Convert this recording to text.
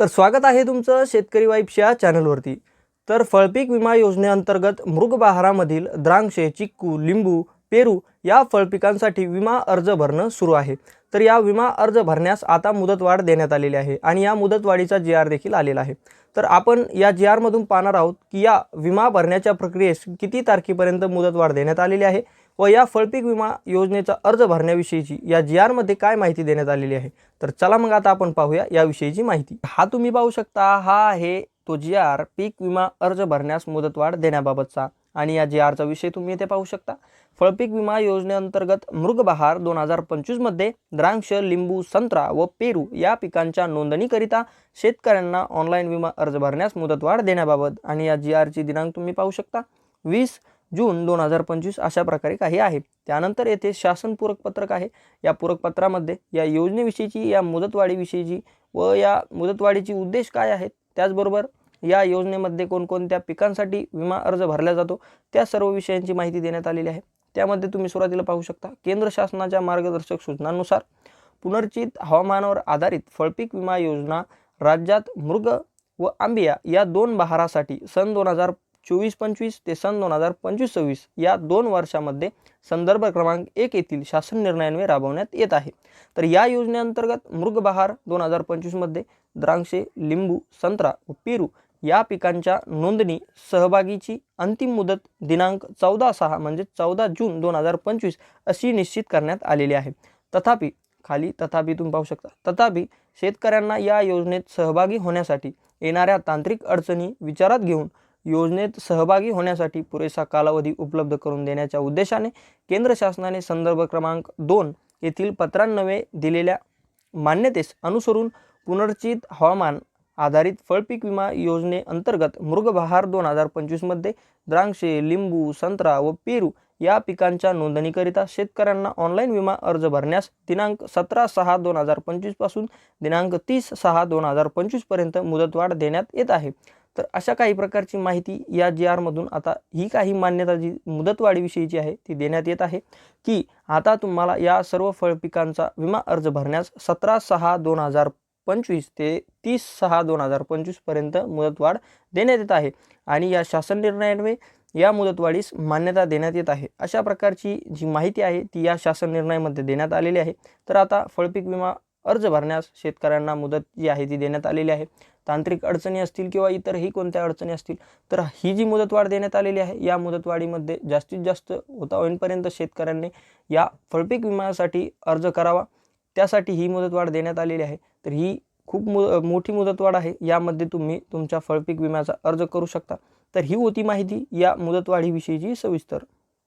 तर स्वागत आहे तुमचं शेतकरी वाईफच्या चॅनलवरती. तर फळपीक विमा योजनेअंतर्गत मृगबहारामधील द्राक्षे चिक्कू लिंबू पेरू या फळपिकांसाठी विमा अर्ज भरणं सुरू आहे. तर या विमा अर्ज भरण्यास आता मुदतवाढ देण्यात आलेली आहे आणि या मुदतवाढीचा जी आर देखील आलेला आहे. तर आपण या जी आरमधून पाहणार आहोत की या विमा भरण्याच्या प्रक्रियेस किती तारखेपर्यंत मुदतवाढ देण्यात आलेली आहे व या फळपीक विमा योजनेचा अर्ज भरण्याविषयीची या जी आरमध्ये काय माहिती देण्यात आलेली आहे? तर चला मग आता आपण पाहूया याविषयीची माहिती. हा तुम्ही पाहू शकता हा आहे तो जी आर पीक विमा अर्ज भरण्यास मुदतवाढ देण्याबाबतचा आणि या जी आरचा विषय तुम्ही इथे पाहू शकता. फळपीक विमा योजनेअंतर्गत मृगबहार दोन हजार पंचवीसमध्ये द्राक्ष लिंबू संत्रा व पेरू या पिकांच्या नोंदणीकरिता शेतकऱ्यांना ऑनलाईन विमा अर्ज भरण्यास मुदतवाढ देण्याबाबत आणि या जी आरची दिनांक तुम्ही पाहू शकता. वीस जून दोन हजार पंचवीस अशा प्रकारे काही आहे. त्यानंतर येथे शासन पूरक पत्रक आहे. या पूरक पत्रामध्ये या योजनेविषयीची या मुदतवाढीविषयीची व या मुदतवाढीची उद्देश काय आहेत त्याचबरोबर या योजनेमध्ये कोणकोणत्या पिकांसाठी विमा अर्ज भरला जातो त्या सर्व विषयांची माहिती देण्यात आलेली आहे. त्यामध्ये तुम्ही सुरुवातीला पाहू शकता केंद्र शासनाच्या मार्गदर्शक सूचनांनुसार पुनर्चित हवामानावर आधारित फळपीक विमा योजना राज्यात मृग व आंबिया या दोन बहारासाठी सन दोन हजार चोवीस पंचवीस ते सन दोन हजार पंचवीस सव्वीस या दोन वर्षामध्ये संदर्भ क्रमांक एक येथील शासन निर्णयान्वये राबवण्यात येत आहे. तर या योजनेअंतर्गत मृगबहार दोन हजार पंचवीसमध्ये द्राक्षे लिंबू संत्रा व पेरू या पिकांच्या नोंदणी सहभागीची अंतिम मुदत दिनांक चौदा सहा म्हणजे चौदा जून दोन हजार पंचवीस अशी निश्चित करण्यात आलेली आहे. तथापि खाली तथापि तुम्ही पाहू शकता तथापि शेतकऱ्यांना या योजनेत सहभागी होण्यासाठी येणाऱ्या तांत्रिक अडचणी विचारात घेऊन योजनेत सहभागी होण्यासाठी पुरेसा कालावधी उपलब्ध करून देण्याच्या उद्देशाने केंद्र शासनाने संदर्भ क्रमांक दोन येथील पत्रांनवे दिलेल्या मान्यतेस अनुसरून पुनर्चित हवामान आधारित फळपीक विमा योजनेअंतर्गत मृगबहार दोन हजार पंचवीसमध्ये द्राक्षे लिंबू संत्रा व पेरू या पिकांच्या नोंदणीकरिता शेतकऱ्यांना ऑनलाईन विमा अर्ज भरण्यास दिनांक सतरा सहा दोन हजार पंचवीसपासून दिनांक तीस सहा दोन हजार पंचवीसपर्यंत मुदतवाढ देण्यात येत आहे. तर अशा काही प्रकारची माहिती या जी आरमधून आता ही काही मान्यता जी मुदतवाढीविषयीची आहे ती देण्यात येत आहे की आता तुम्हाला या सर्व फळपिकांचा विमा अर्ज भरण्यास सतरा सहा दोन हजार पंचवीस ते तीस सहा दोन हजार पंचवीसपर्यंत मुदतवाढ देण्यात येत आहे आणि या शासन निर्णयान्वये या मुदतवाढीस मान्यता देण्यात येत आहे. अशा प्रकारची जी माहिती आहे ती या शासन निर्णयामध्ये देण्यात आलेली आहे. तर आता फळपीक विमा अर्ज भरण्यास शेतकऱ्यांना मुदत जी आहे ती देण्यात आलेली आहे. तांत्रिक अडचणी असतील किंवा इतरही कोणत्या अडचणी असतील तर ही जी मुदतवाढ देण्यात आलेली आहे या मुदतवाढीमध्ये जास्तीत जास्त होता होईपर्यंत शेतकऱ्यांनी या फळपीक विम्यासाठी अर्ज करावा. त्यासाठी ही मुदतवाढ देण्यात आलेली आहे. तर ही खूप मु मोठी मुदतवाढ आहे. यामध्ये तुम्ही तुमच्या फळपीक विम्याचा अर्ज करू शकता. तर ही होती माहिती. या मुदतवाढीविषयीची सविस्तर